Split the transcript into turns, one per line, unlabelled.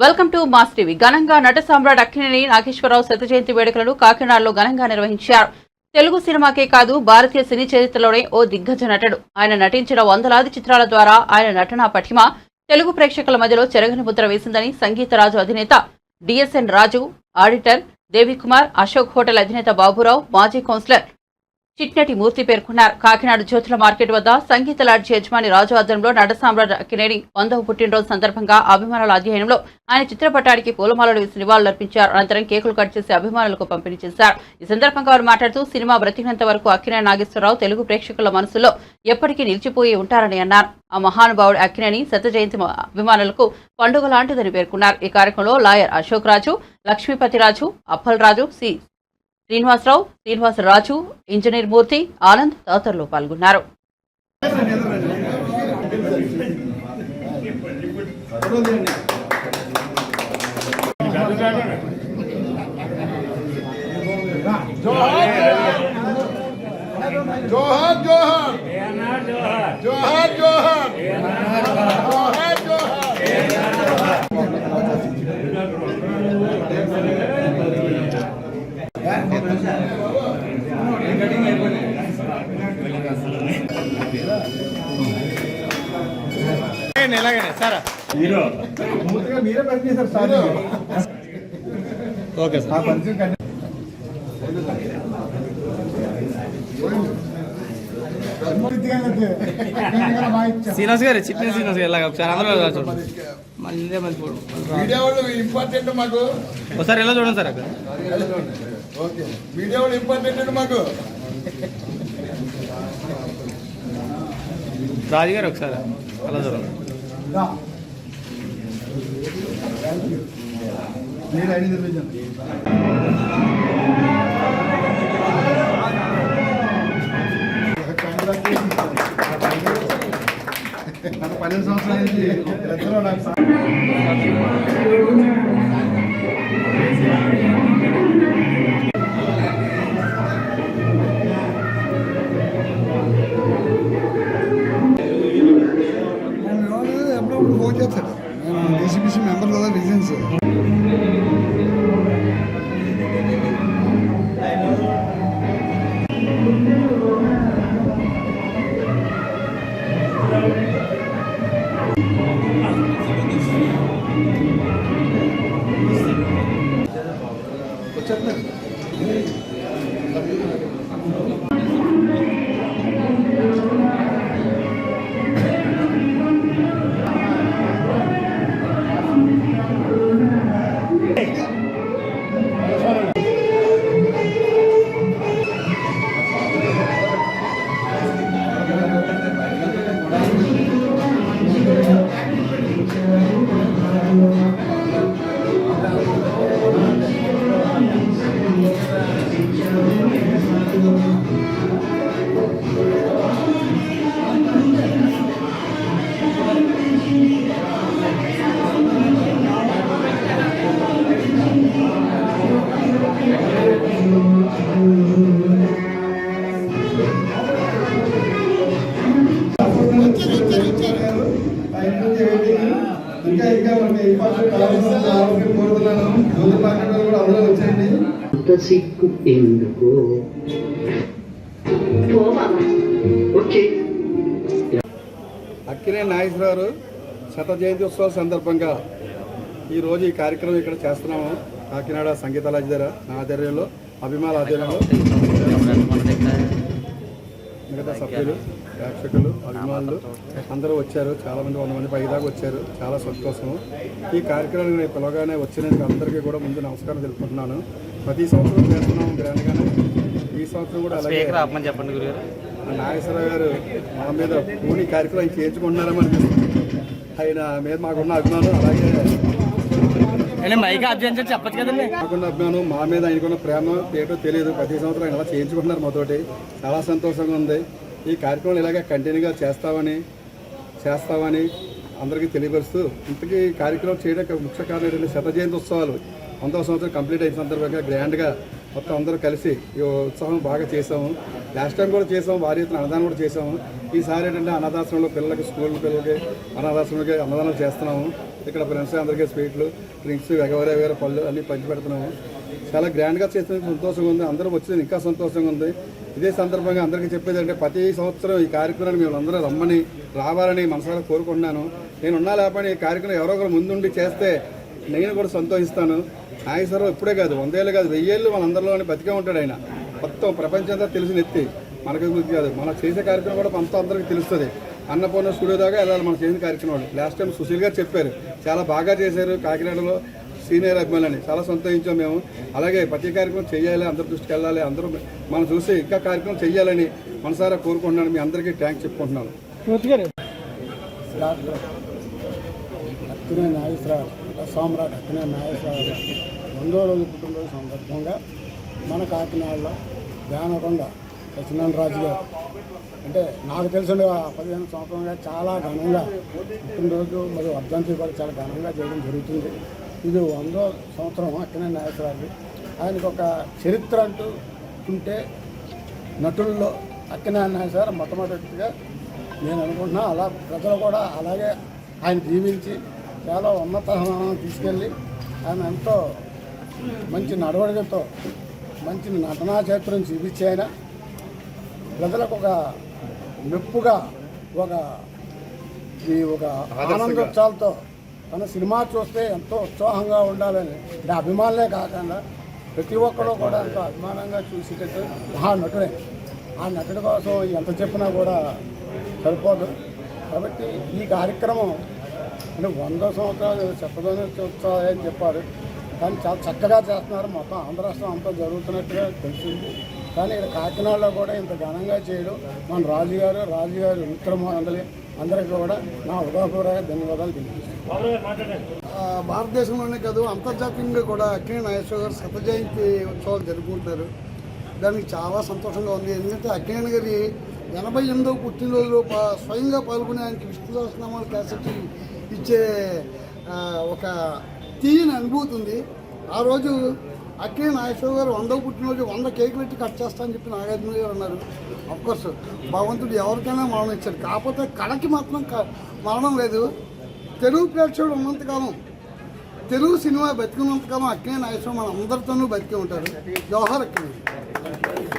Welcome to mass TV. ఘనంగా నట సామ్రాట్ అక్కినేని నాగేశ్వరరావు శత జయంతి వేడుకలను కాకినాడలో ఘనంగా నిర్వహించారు. తెలుగు సినిమాకే కాదు భారతీయ సినీ చరిత్రలోనే ఓ దిగ్గజ నటుడు. ఆయన నటించిన వందలాది చిత్రాల ద్వారా ఆయన నటనా పటిమ తెలుగు ప్రేక్షకుల మధ్యలో చెరగని ముద్ర వేసిందని సంగీతరాజు అధినేత DSN Raju auditor Devikumar Ashok hotel అధినేత బాబురావు మాజీ కౌన్సిలర్ చిట్నటి మూర్తి పేర్కొన్నారు. కాకినాడ జ్యోతుల మార్కెట్ వద్ద సంగీత లాడ్జి యజమాని రాజు ఆధ్వర్యంలో నట సామ్రాట్ అక్కినేని వందవ పుట్టినరోజు సందర్భంగా అభిమానుల అధ్యయనంలో ఆయన చిత్రపటానికి పూలమాలలు వేసి నివాళులర్పించారు. అనంతరం కేకులు కట్ చేసి అభిమానులకు పంపిణీ చేశారు. ఈ సందర్భంగా వారు మాట్లాడుతూ సినిమా బ్రతికినంత వరకు అక్కినేని నాగేశ్వరరావు తెలుగు ప్రేక్షకుల మనసులో ఎప్పటికీ నిలిచిపోయి ఉంటారని అన్నారు. ఆ మహానుభావుడు అక్కినేని శత జయంతి అభిమానులకు పండుగ లాంటిదని పేర్కొన్నారు. ఈ కార్యక్రమంలో lawyer Ashok Raju Lakshmipathiraju Appal Raju C Srinivasarao Srinivasa Raju engineer Murthy Anand తదితరులు పాల్గొన్నారు.
జోహర్ జోహర్ జోహార్ జోహార్ జోహార్
పూర్తిగా మీరే. పనిచేశారు సార్.
ఓకే
పూర్తిగా లేదు. అక్కడ బాగా ఇచ్చాం.
శ్రీనివాస్ గారు చిట్టిన శ్రీనివాస్ గారు ఇలాగ ఒకసారి అందరూ ఇలా చూడండి? మళ్ళీ ఇదే మంచి ఫోటో.
మీడియా వాళ్ళు ఇంపార్టెంట్ మాకు.
ఒకసారి ఎలా చూడండి సార్ అక్కడ?
ఓకే. మీడియా వాళ్ళు ఇంపార్టెంట్ మాకు.
రాజు గారు ఒకసారి అలా చూడండి?
దా. Thank you. మీరు ఐదు నిర్మించండి గత పన్నెండు సంవత్సరాల నుంచి ఇద్దరు నాకు Thank you.
అంత సిగ్గు ఎందుకు ఓకే.
అక్కినే నాగేశ్వరరావు శత జయంతి ఉత్సవాల సందర్భంగా ఈరోజు ఈ కార్యక్రమం ఇక్కడ చేస్తున్నాము. కాకినాడ సంగీత దగ్గర నా ఆధ్వర్యంలో అభిమాన ఆధ్వర్యంలో. మిగతా సభ్యులు ప్రేక్షకులు అభిమానులు అందరూ వచ్చారు. చాలా మంది వంద మంది పైదాకా వచ్చారు. చాలా సంతోషము. ఈ కార్యక్రమానికి నేను పిలవగానే వచ్చినందుకు అందరికీ కూడా ముందు నమస్కారం తెలుపుకుంటున్నాను ప్రతి సంవత్సరం చేస్తున్నాము గ్రాండ్గానే. ఈ సంవత్సరం కూడా అలాగే
చెప్పండి గురుగారు.
నాగేశ్వరరావు గారు మా మీద పూని కార్యక్రమం చేయించుకుంటున్నారని అనిపిస్తుంది. ఆయన మీద మాకున్న అభిమానం అలాగే
మైక్ ఆఫ్ చెప్పచ్చు కదండి.
అభిమానం మా మీద ఆయనకున్న ప్రేమ ఏంటో తెలియదు. ప్రతి సంవత్సరం ఆయన అలా చేయించుకుంటున్నారు మాతోటి. చాలా సంతోషంగా ఉంది. ఈ కార్యక్రమం ఇలాగే కంటిన్యూగా చేస్తామని చేస్తామని అందరికీ తెలియపరుస్తూ ఇంతకీ కార్యక్రమం చేయడానికి ముఖ్య కారణం ఏంటంటే శత జయంతి ఉత్సవాలు. వందవ సంవత్సరం కంప్లీట్ అయిన సందర్భంగా గ్రాండ్గా మొత్తం అందరూ కలిసి ఈ ఉత్సవం బాగా చేసాము లాస్ట్ టైం కూడా చేసాము వారి ఎత్తున అన్నదానం కూడా చేసాము ఈసారి ఏంటంటే అనాథాశ్రమంలో పిల్లలకి స్కూల్ పిల్లలకి అనాథాశ్రమంకి అన్నదానం చేస్తున్నాము. ఇక్కడ ఫ్రెండ్స్ అందరికీ స్వీట్లు డ్రింక్స్ ఎగవరే వేరే పళ్ళు అన్నీ పంచి పెడుతున్నాము. చాలా గ్రాండ్గా చేసిన సంతోషంగా ఉంది. అందరూ వచ్చింది ఇంకా సంతోషంగా ఉంది. ఇదే సందర్భంగా అందరికీ చెప్పేది అంటే ప్రతి సంవత్సరం ఈ కార్యక్రమాన్ని మేము అందరూ రమ్మని రావాలని మనసారా కోరుకుంటున్నాను. నేను ఉన్నా లేకపోతే ఈ కార్యక్రమం ఎవరో ఒకరు ముందుండి చేస్తే నేను కూడా సంతోషిస్తాను. నాగేశ్వరరావు ఇప్పుడే కాదు వందేళ్ళు కాదు వెయ్యేళ్ళు మన అందరిలోనే బతికే ఉంటాడు ఆయన. మొత్తం ప్రపంచం అంతా తెలిసిన ఎత్తి మనకి గురించి కాదు మనం చేసే కార్యక్రమం కూడా మనతో అందరికీ తెలుస్తుంది. అన్నపూర్ణ స్టూడియో దాకా వెళ్ళాలి మనం చేసిన కార్యక్రమాలు లాస్ట్ టైం సుశీల్ గారు చెప్పారు చాలా బాగా చేశారు కాకినాడలో సీనియర్ అభిమానులని. చాలా సంతోషించాం మేము. అలాగే ప్రతి కార్యక్రమం చేయాలి అందరి దృష్టికి వెళ్ళాలి అందరూ మనం చూసి ఇంకా కార్యక్రమం చేయాలని మనసారా కోరుకుంటున్నాను. మీ అందరికీ థ్యాంక్స్ చెప్పుకుంటున్నాను.
డాక్టర్ అక్కినే నాగేశ్వరరావు సామ్రాట్ అక్కినే నాగేశ్వరరావు రెండో రోజు పుట్టినరోజు సందర్భంగా మన కాకినాడలో ధ్యానకొండ సత్యనారాయణ రాజు గారు. అంటే నాకు తెలిసిన పదిహేను సంవత్సరంగా చాలా ఘనంగా పుట్టినరోజు మరియు వర్ధంతి కూడా చాలా ఘనంగా చేయడం జరుగుతుంది. ఇది వందో సంవత్సరం అక్కినే నాయకురాజు ఆయనకు ఒక చరిత్ర అంటూ ఉంటే నటుల్లో అక్కినారాయణ సార్ మొట్టమొదటిగా నేను అనుకుంటున్నా. అలా ప్రజలు కూడా అలాగే ఆయన దీవించి చాలా ఉన్నత తీసుకెళ్ళి ఆయన ఎంతో మంచి నడవడికతో మంచి నటనా చరిత్రను చూపించి ఆయన ప్రజలకు ఒక మెప్పుగా ఒక ఈ ఒక ఆనందోత్సాలతో తన సినిమా చూస్తే ఎంతో ఉత్సాహంగా ఉండాలని. అంటే అభిమానులే కాకుండా ప్రతి ఒక్కరూ కూడా ఎంతో అభిమానంగా చూసేటట్టు మహా నటుడే. ఆ నటుడి కోసం ఎంత చెప్పినా కూడా సరిపోదు. కాబట్టి ఈ కార్యక్రమం అంటే వంద సంవత్సరాలు చెప్పదని అని చెప్పారు. కానీ చాలా చక్కగా చేస్తున్నారు. మొత్తం ఆంధ్ర రాష్ట్రం అంతా జరుగుతున్నట్టుగా తెలిసింది. కానీ ఇక్కడ కాకినాడలో కూడా ఇంత ఘనంగా చేయడం మన రాజుగారు రాజుగారు మిత్రమండలి అందరికీ కూడా నా ఉదాహరణ ధన్యవాదాలు
తెలియజేస్తాను భారతదేశంలోనే కాదు అంతర్జాతీయంగా కూడా అక్కినే నాగేశ్వర గారు శత జయంతి ఉత్సవాలు జరుపుకుంటారు దానికి చాలా సంతోషంగా ఉంది. ఎందుకంటే అక్కినేని గారి ఎనభై ఎనిమిదవ పుట్టినరోజులో స్వయంగా పాల్గొని ఆయనకి విష్ణు సహస్రనామాల క్యాసెట్ ఇచ్చే ఒక తీయని అనుభూతి ఉంది. ఆ రోజు అక్కే నాగేశ్వర గారు వంద పుట్టినరోజు వంద కేక్ పెట్టి కట్ చేస్తా అని చెప్పి నాగార్జున గారు అన్నారు. అఫ్కోర్స్ భగవంతుడు ఎవరికైనా మరణం ఇచ్చాడు. కాకపోతే కళకి మాత్రం క- మరణం లేదు. తెలుగు ప్రేక్షకుడు ఉన్నంతకాలం తెలుగు సినిమా బతికినంతకాలం అక్కినే నాగేశ్వరం మన అందరితోనూ బతికే ఉంటారు జవహర్ అక్కినే